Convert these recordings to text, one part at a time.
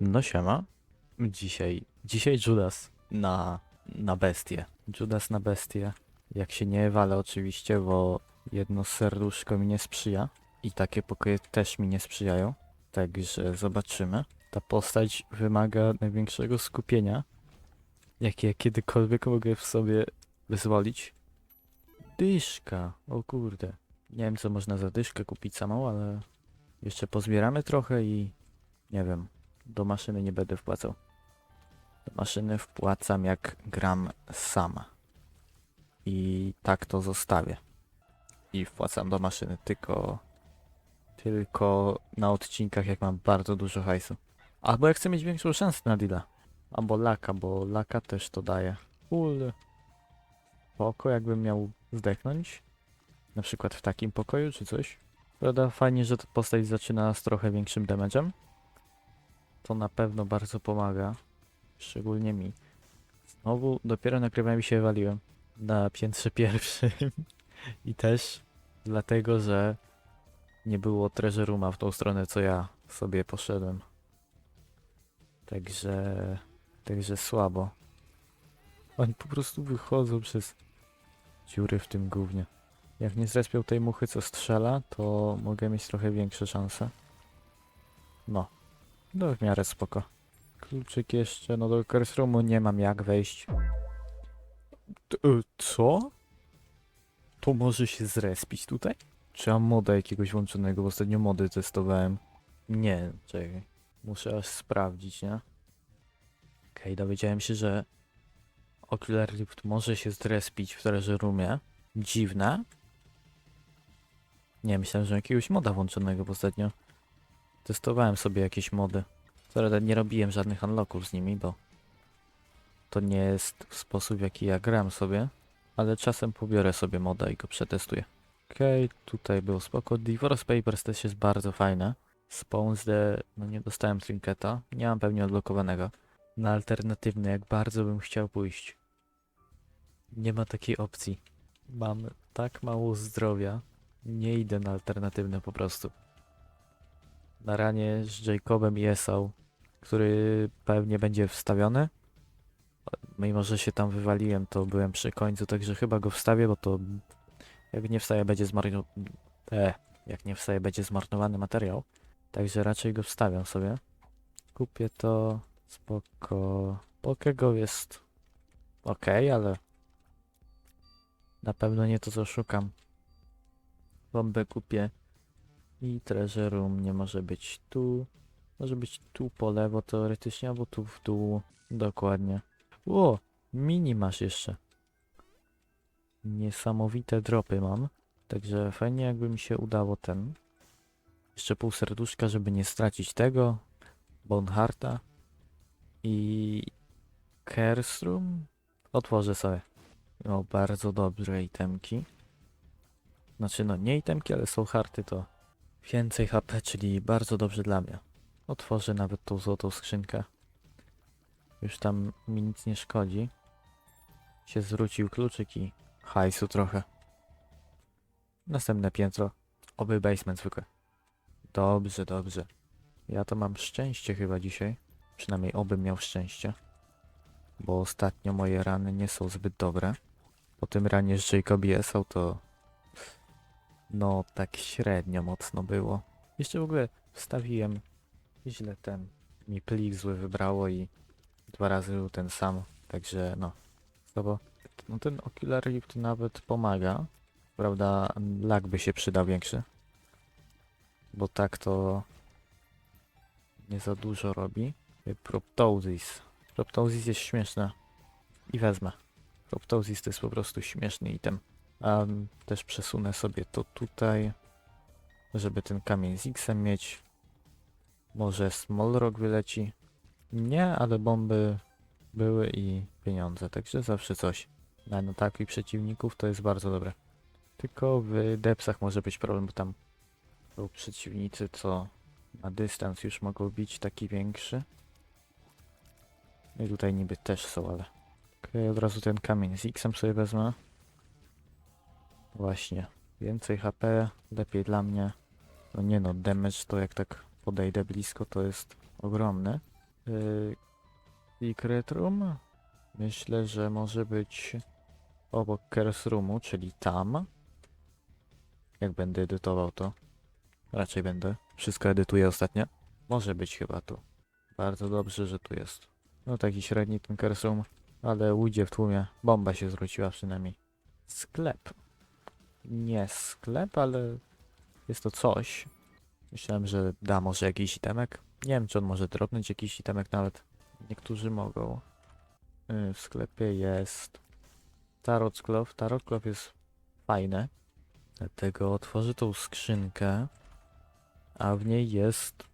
No siema. Dzisiaj, dzisiaj Judas na, na bestię. Judas na bestię. Jak się nie walę oczywiście, bo jedno serduszko mi nie sprzyja. I takie pokoje też mi nie sprzyjają. Także zobaczymy. Ta postać wymaga największego skupienia, jakie kiedykolwiek mogę w sobie wyzwolić. Dyszka, o kurde. Nie wiem co można za dyszkę kupić samą, ale jeszcze pozbieramy trochę i nie wiem. Do maszyny nie będę wpłacał. Do maszyny wpłacam jak gram sama. I tak to zostawię. I wpłacam do maszyny tylko tylko na odcinkach jak mam bardzo dużo hajsu. Albo jak chcę mieć większą szansę na deala. Albo laka, bo laka też to daje. Ul. Poko jakbym miał zdechnąć. Na przykład w takim pokoju czy coś. Prawda, fajnie, że ta postać zaczyna z trochę większym damage'em. To na pewno bardzo pomaga. Szczególnie mi. Znowu dopiero nagrywałem i się waliłem. Na piętrze pierwszym. I też dlatego, że nie było treasure w tą stronę, co ja sobie poszedłem. Także... Także słabo. Oni po prostu wychodzą przez dziury w tym gównie. Jak nie zrespią tej muchy, co strzela, to mogę mieć trochę większe szanse. No. No w miarę spoko. Kluczyk jeszcze, no do curse nie mam jak wejść. E, co? To może się zrespić tutaj? Czy mam moda jakiegoś włączonego, ostatnio mody testowałem. Nie, czekaj. Muszę aż sprawdzić, nie? Okej, dowiedziałem się, że Ocular Rift może się zrespić w treasure roomie. Dziwne. Nie, myślałem, że jakiegoś moda włączonego, ostatnio testowałem sobie jakieś mody. Prawda nie robiłem żadnych unlocków z nimi, bo to nie jest sposób, w jaki ja gram sobie, ale czasem pobiorę sobie moda i go przetestuję. Okej, tutaj było spoko. Divorce Papers też jest bardzo fajne. Spawns the... no nie dostałem trinketa, nie mam pewnie odblokowanego. Na alternatywny, jak bardzo bym chciał pójść. Nie ma takiej opcji. Mam tak mało zdrowia, nie idę na alternatywne po prostu. Na ranie z Jacobem i Esau, który pewnie będzie wstawiony. Mimo, że się tam wywaliłem, to byłem przy końcu, także chyba go wstawię, bo to jak nie wstaje, będzie zmarnowany. E, jak nie wstaje, będzie zmarnowany materiał. Także raczej go wstawiam sobie. Kupię to. Spoko. Pokego jest ok, ale na pewno nie to, co szukam. Bombę kupię. I treasure room nie może być tu. Może być tu po lewo teoretycznie, albo tu w dół. Dokładnie. Ło, mini masz jeszcze. Niesamowite dropy mam. Także fajnie jakby mi się udało ten. Jeszcze pół serduszka, żeby nie stracić tego. Boneharta. I... Room? Otworzę sobie. O, bardzo dobre itemki. Znaczy, no nie itemki, ale są harty to więcej HP, czyli bardzo dobrze dla mnie. Otworzę nawet tą złotą skrzynkę. Już tam mi nic nie szkodzi. Się zwrócił kluczyk i hajsu trochę. Następne piętro. Oby basement zwykle. Dobrze, dobrze. Ja to mam szczęście chyba dzisiaj. Przynajmniej obym miał szczęście. Bo ostatnio moje rany nie są zbyt dobre. Po tym ranie z Jacob Esau to... No, tak średnio mocno było. Jeszcze w ogóle wstawiłem źle ten... Mi plik zły wybrało i dwa razy był ten sam. Także no. Zobacz. No ten Ocular Rift nawet pomaga. Prawda, lag by się przydał większy. Bo tak to nie za dużo robi. Proptosis. Proptosis jest śmieszna. I wezmę. Proptosis to jest po prostu śmieszny item. A też przesunę sobie to tutaj, żeby ten kamień z X-em mieć. Może Small Rock wyleci. Nie, ale bomby były i pieniądze, także zawsze coś. Na ataki przeciwników to jest bardzo dobre. Tylko w depsach może być problem, bo tam są przeciwnicy, co na dystans już mogą bić taki większy. No I tutaj niby też są, ale... Okej, od razu ten kamień z X-em sobie wezmę. Właśnie. Więcej HP, lepiej dla mnie. No nie no, damage to jak tak podejdę blisko to jest ogromny. Yy, Secret Room? Myślę, że może być obok Curse Roomu, czyli tam. Jak będę edytował to. Raczej będę. Wszystko edytuję ostatnio. Może być chyba tu. Bardzo dobrze, że tu jest. No taki średni ten Curse Room, ale ujdzie w tłumie. Bomba się zwróciła przynajmniej. Sklep. Nie sklep, ale jest to coś. Myślałem, że da może jakiś itemek. Nie wiem, czy on może dropnąć jakiś itemek nawet. Niektórzy mogą. Yy, W sklepie jest Tarot Cloth. Tarot Cloth jest fajne. Dlatego otworzę tą skrzynkę. A w niej jest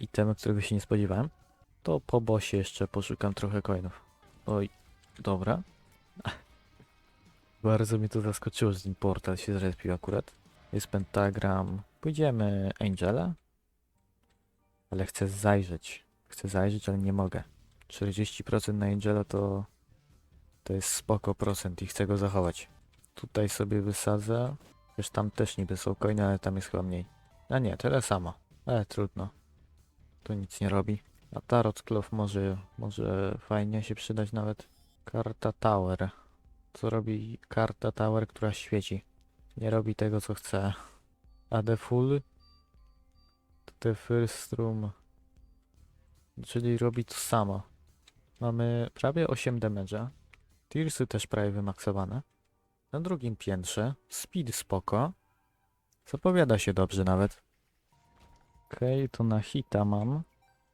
item, którego się nie spodziewałem. To po bosie jeszcze poszukam trochę coinów. Oj, dobra. Bardzo mnie to zaskoczyło, że ten portal się zrespił akurat. Jest pentagram. Pójdziemy Angela. Ale chcę zajrzeć. Chcę zajrzeć, ale nie mogę. 40% na Angela to... To jest spoko procent i chcę go zachować. Tutaj sobie wysadzę. Wiesz, tam też niby są coiny, ale tam jest chyba mniej. A nie, tyle samo. Ale trudno. To nic nie robi. A Tarot Cloth może, może fajnie się przydać nawet. Karta Tower. Co robi karta Tower, która świeci? Nie robi tego, co chce. A The Full? To The First Room. Czyli robi to samo. Mamy prawie 8 damage'a. Tearsy też prawie wymaksowane. Na drugim piętrze. Speed spoko. Zapowiada się dobrze nawet. Okej, to na hita mam.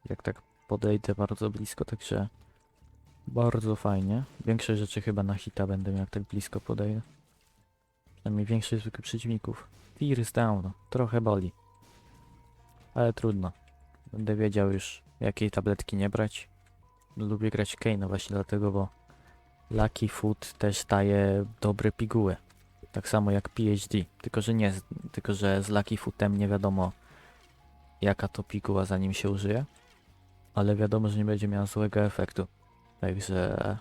Jak tak podejdę bardzo blisko, także bardzo fajnie. Większe rzeczy chyba na hita będę miał, jak tak blisko podejdę. Przynajmniej większość zwykłych przeciwników. Tears down. Trochę boli. Ale trudno. Będę wiedział już, jakiej tabletki nie brać. Lubię grać Kane'a właśnie dlatego, bo Lucky Food też daje dobre piguły. Tak samo jak PhD. Tylko, że nie, tylko, że z Lucky Footem nie wiadomo jaka to piguła zanim się użyje. Ale wiadomo, że nie będzie miała złego efektu. Także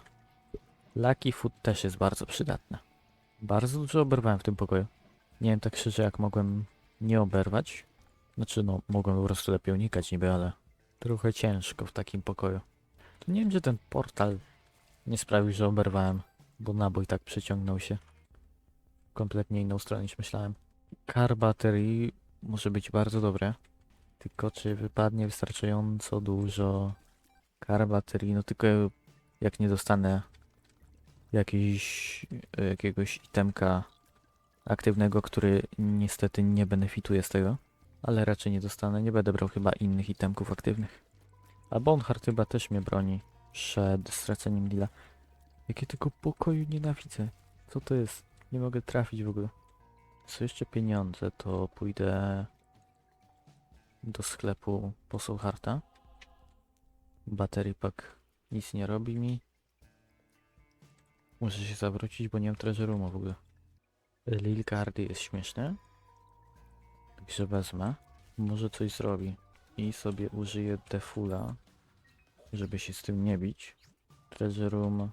Lucky Food też jest bardzo przydatne. Bardzo dużo oberwałem w tym pokoju. Nie wiem tak szczerze jak mogłem nie oberwać. Znaczy no, mogłem po prostu lepiej unikać niby, ale trochę ciężko w takim pokoju. To nie wiem, że ten portal nie sprawił, że oberwałem, bo nabój tak przeciągnął się. Kompletnie inną stronę niż myślałem. Car battery może być bardzo dobre. Tylko czy wypadnie wystarczająco dużo car battery? No tylko jak nie dostanę jakiś, jakiegoś itemka aktywnego, który niestety nie benefituje z tego. Ale raczej nie dostanę. Nie będę brał chyba innych itemków aktywnych. A Bonhart chyba też mnie broni przed straceniem deala. Jakie tego pokoju nienawidzę. Co to jest? Nie mogę trafić w ogóle. Co jeszcze pieniądze, to pójdę do sklepu po Soulharta. Battery pack nic nie robi mi. Muszę się zawrócić, bo nie mam treasure roomu w ogóle. Lil Cardy jest śmieszny. Także wezmę. Może coś zrobi. I sobie użyję defula, żeby się z tym nie bić. Treasure room.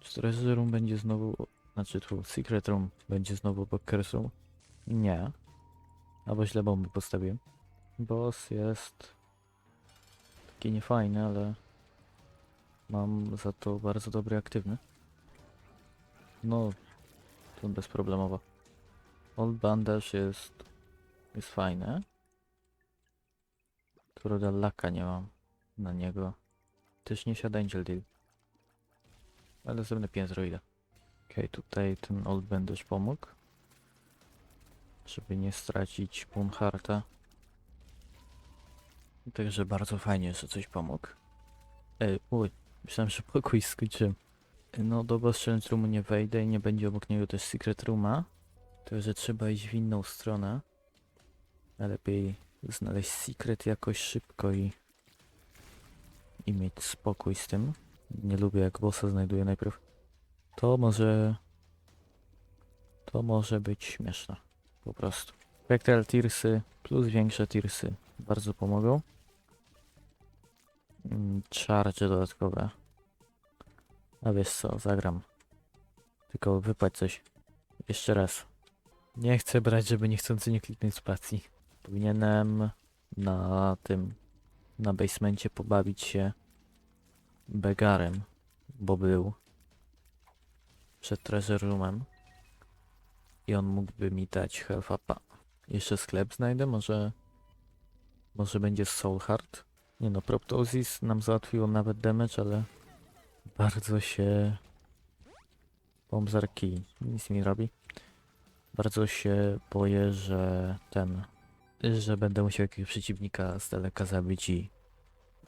Czy treasure room będzie znowu... Znaczy tu, secret room będzie znowu obok room? Nie. Albo źle bomby postawiłem. Boss jest... Taki niefajny, ale... Mam za to bardzo dobry aktywny. No, to bezproblemowo. Old Bandage jest... jest fajne. Truda laka nie mam na niego. Też nie siada Angel Deal. Ale zrobię 5 idę. Okej, tutaj ten Old Bandage pomógł. Żeby nie stracić Boomharta. Także bardzo fajnie, że coś pomógł. Ej, uj, myślałem, że pokój skończyłem. No do Boss Challenge Roomu nie wejdę i nie będzie obok niego też Secret Rooma. Także trzeba iść w inną stronę. Lepiej znaleźć Secret jakoś szybko i... I mieć spokój z tym. Nie lubię jak bossa znajduję najpierw. To może... To może być śmieszne. Po prostu. Spectral Tearsy plus większe Tearsy bardzo pomogą. Mm, Charge dodatkowe. A wiesz co, zagram. Tylko wypłać coś. Jeszcze raz. Nie chcę brać, żeby niechcący nie kliknąć spacji. Powinienem na tym na basemencie pobawić się Begarem, bo był przed treasure roomem i on mógłby mi dać health upa. Jeszcze sklep znajdę, może może będzie Soul Heart. Nie no, Proptosis nam załatwiło nawet damage, ale bardzo się Bombsar Key nic mi robi. Bardzo się boję, że ten, że będę musiał jakiegoś przeciwnika z daleka zabić i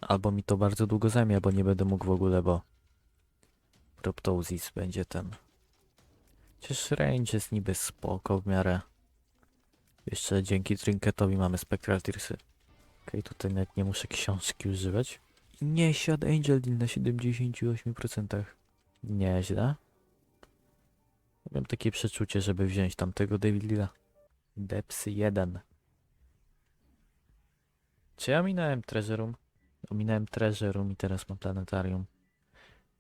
albo mi to bardzo długo zajmie, albo nie będę mógł w ogóle, bo Proptosis będzie ten. Chociaż range jest niby spoko w miarę. Jeszcze dzięki Trinketowi mamy Spectral Tearsy. Okej, tutaj nawet nie muszę książki używać. Nie siadł Angel Deal na 78%. Nieźle. Mam takie przeczucie, żeby wziąć tamtego Devil Deala. Depsy 1. Czy ja minąłem Treasure Room? Ominąłem Treasure Room i teraz mam planetarium.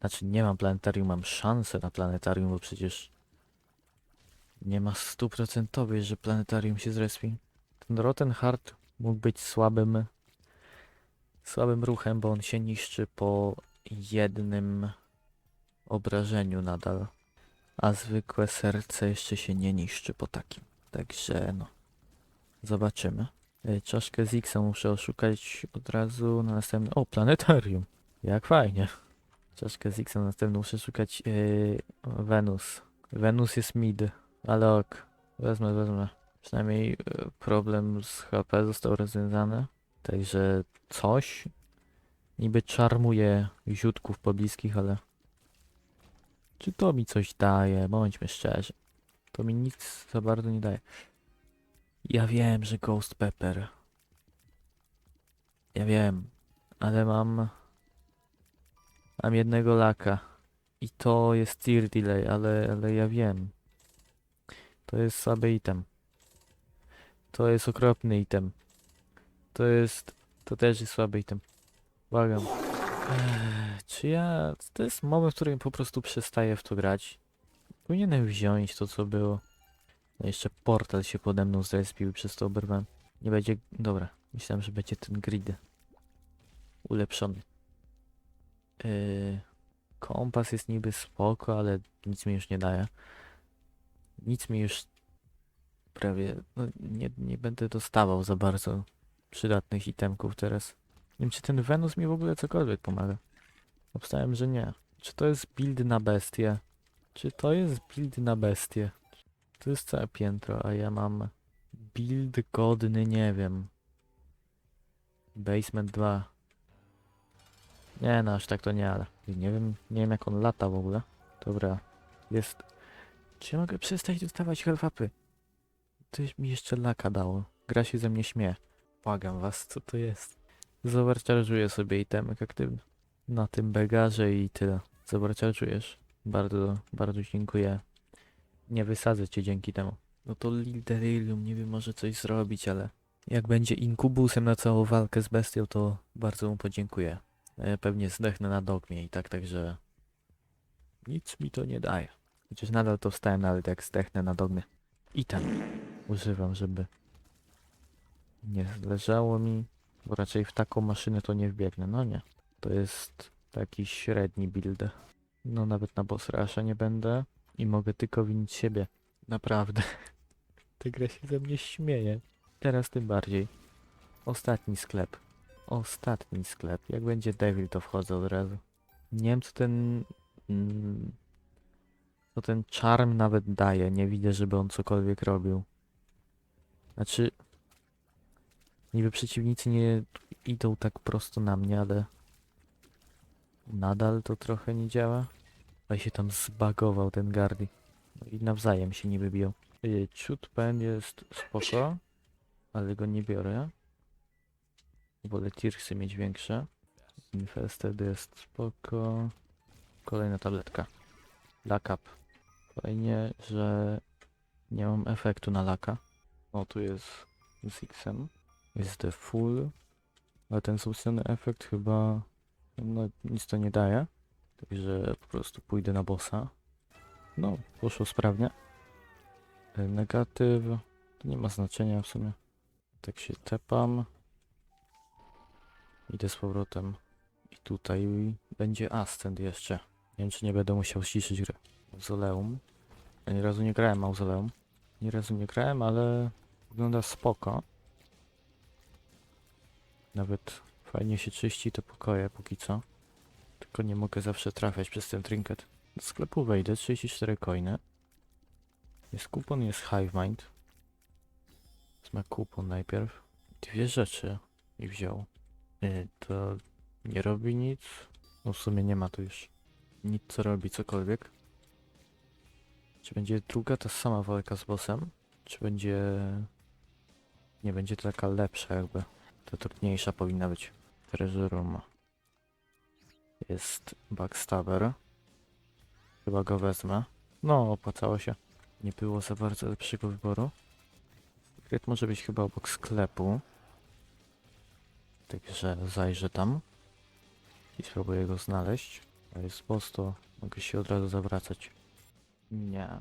Znaczy nie mam planetarium, mam szansę na planetarium, bo przecież nie ma stuprocentowej, że planetarium się zrespi. Ten Rotten Heart mógł być słabym słabym ruchem, bo on się niszczy po jednym obrażeniu nadal. A zwykłe serce jeszcze się nie niszczy po takim. Także no. Zobaczymy. E, Czaszkę z X muszę oszukać od razu na następny. O, planetarium. Jak fajnie. Czaszkę z X na następny muszę szukać yy, Wenus. Wenus jest mid, ale ok. Wezmę, wezmę. Przynajmniej e, problem z HP został rozwiązany. Także coś. Niby czarmuje ziutków pobliskich, ale... Czy to mi coś daje? Bądźmy szczerzy. To mi nic za bardzo nie daje. Ja wiem, że Ghost Pepper. Ja wiem, ale mam... Mam jednego laka. I to jest tier delay, ale, ale ja wiem. To jest słaby item. To jest okropny item. To jest... To też jest słaby item. Błagam. Czy ja... To jest moment, w którym po prostu przestaję w to grać. Powinienem wziąć to, co było. No jeszcze portal się pode mną zrespił przez to oberwałem. Nie będzie... Dobra. Myślałem, że będzie ten grid. Ulepszony. Yy, kompas jest niby spoko, ale nic mi już nie daje. Nic mi już prawie... No, nie, nie będę dostawał za bardzo przydatnych itemków teraz. Nie wiem, czy ten Wenus mi w ogóle cokolwiek pomaga. Obstałem, że nie. Czy to jest build na bestię? Czy to jest build na bestię? To jest całe piętro, a ja mam build godny, nie wiem. Basement 2. Nie no, aż tak to nie, ale nie wiem, nie wiem jak on lata w ogóle. Dobra, jest... Czy ja mogę przestać dostawać health-upy? Coś mi jeszcze laka dało. Gra się ze mnie śmieje. Błagam was, co to jest? Zobarczarżuję sobie itemek aktywny. Na tym begarze i tyle. Zobarczarżujesz. Bardzo, bardzo dziękuję. Nie wysadzę cię dzięki temu. No to Lilderilium niby może coś zrobić, ale jak będzie inkubusem na całą walkę z bestią, to bardzo mu podziękuję. Ja pewnie zdechnę na dogmie i tak, także nic mi to nie daje. Chociaż nadal to wstałem, ale jak zdechnę na dogmie. I ten używam, żeby nie zleżało mi, bo raczej w taką maszynę to nie wbiegnę. No nie. To jest taki średni build. No nawet na boss rusha nie będę i mogę tylko winić siebie. Naprawdę. Ta gra się ze mnie śmieje. Teraz tym bardziej. Ostatni sklep. Ostatni sklep. Jak będzie Devil, to wchodzę od razu. Nie wiem, co ten... Mm, co ten charm nawet daje. Nie widzę, żeby on cokolwiek robił. Znaczy... Niby przeciwnicy nie idą tak prosto na mnie, ale... Nadal to trochę nie działa. A się tam zbagował ten Gardi. No i nawzajem się niby biją. Yy, Ciut pen jest spoko, ale go nie biorę. Wolę tirsy mieć większe. Infested jest spoko. Kolejna tabletka. Luck up. Fajnie, że nie mam efektu na laka. O, tu jest z X-em. Jest the full. Ale ten substance efekt chyba no, nic to nie daje. Także po prostu pójdę na bossa. No, poszło sprawnie. E, Negatyw. To nie ma znaczenia w sumie. Tak się tepam. Idę z powrotem. I tutaj będzie Ascent jeszcze. Nie wiem, czy nie będę musiał ściszyć gry. Mauzoleum. Ja nie razu nie grałem Mauzoleum. Nie razu nie grałem, ale wygląda spoko. Nawet fajnie się czyści te pokoje póki co. Tylko nie mogę zawsze trafiać przez ten trinket. Do sklepu wejdę, 34 coiny. Jest kupon, jest Hive Mind. Wezmę kupon najpierw. Dwie rzeczy i wziął. Yy, to nie robi nic. No w sumie nie ma tu już nic co robi cokolwiek. Czy będzie druga ta sama walka z bossem? Czy będzie... Nie będzie to taka lepsza jakby. Ta trudniejsza powinna być. Treasure Room. Jest Backstabber. Chyba go wezmę. No, opłacało się. Nie było za bardzo lepszego wyboru. Sekret może być chyba obok sklepu. Także zajrzę tam. I spróbuję go znaleźć. A jest boss, to mogę się od razu zawracać. Nie.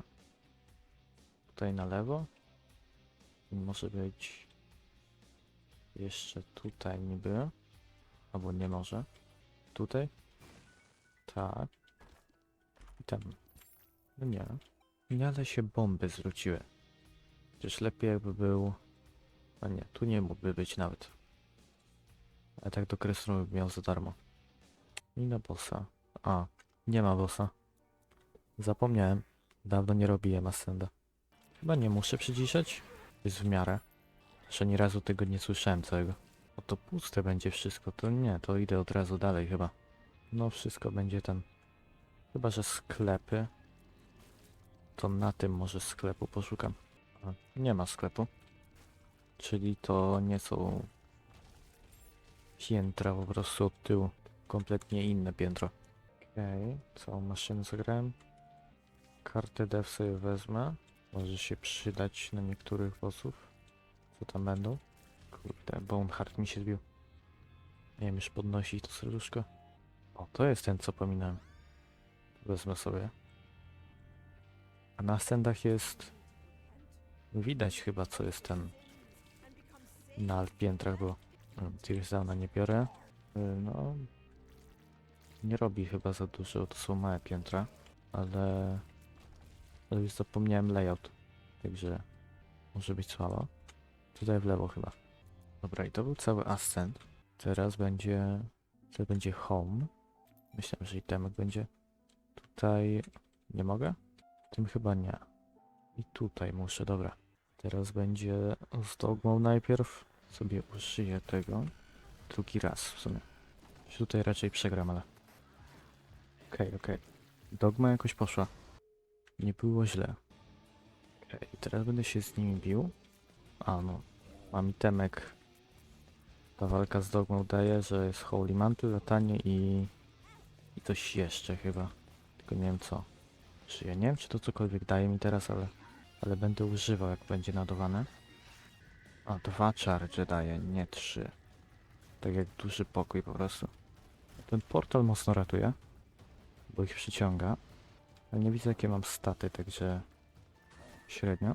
Tutaj na lewo. Może być jeszcze tutaj niby. Albo nie może. Tutaj? Tak. I tam. No nie. Nie, ale się bomby zwróciły. Przecież lepiej jakby był... A nie, tu nie mógłby być nawet. A tak do kresu miał za darmo. I na bossa. A, nie ma bossa. Zapomniałem. Dawno nie robiłem Ascenda. Chyba nie muszę przyciszać. Jest w miarę. Że ani razu tego nie słyszałem całego. O to puste będzie wszystko, to nie, to idę od razu dalej chyba. No wszystko będzie ten. Chyba, że sklepy. To na tym może sklepu poszukam. Nie ma sklepu. Czyli to nie są piętra po prostu od tyłu. Kompletnie inne piętro. Okej, całą maszynę zagrałem. Kartę dev sobie wezmę. Może się przydać na niektórych bossów. Co tam będą? Kurde, Boneheart mi się zbił. Nie wiem, już podnosi to serduszko. O, to jest ten, co pominąłem. Wezmę sobie. A na stendach jest... Widać chyba, co jest ten... Na piętrach było. Mm, Tears Downa nie biorę. Y, No... Nie robi chyba za dużo, to są małe piętra. Ale... Ale już zapomniałem layout. Także... Może być słabo. Tutaj w lewo chyba. Dobra, i to był cały ascent. Teraz będzie... To będzie home. Myślałem, że itemek będzie. Tutaj... Nie mogę? Tym chyba nie. I tutaj muszę, dobra. Teraz będzie z dogmą najpierw. Sobie użyję tego. Drugi raz w sumie. Tutaj raczej przegram, ale... Okej, okej. Dogma jakoś poszła. Nie było źle. Teraz będę się z nimi bił. A no, mam itemek. Ta walka z dogmą daje, że jest Holy Mantle, latanie i... I coś jeszcze chyba. Tylko nie wiem co. Czy ja nie wiem, czy to cokolwiek daje mi teraz, ale... Ale będę używał, jak będzie nadowane. A, dwa charge daje, nie trzy. Tak jak duży pokój po prostu. Ten portal mocno ratuje. Bo ich przyciąga. Ale nie widzę, jakie mam staty, także... Średnio.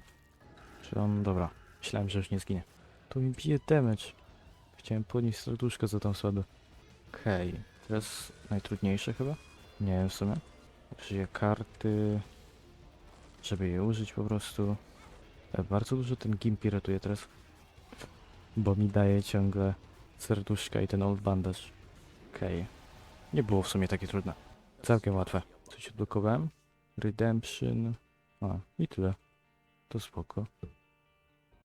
Czy on... Dobra. Myślałem, że już nie zginie. To mi bije damage. Chciałem podnieść serduszko za tą słabe. Okej. Teraz najtrudniejsze chyba? Nie wiem w sumie. Użyję karty... Żeby je użyć po prostu. E, Bardzo dużo ten Gimpy ratuje teraz. Bo mi daje ciągle serduszka i ten old bandage. Okej. Nie było w sumie takie trudne. Całkiem łatwe. Coś odblokowałem? Redemption. A, i tyle. To spoko.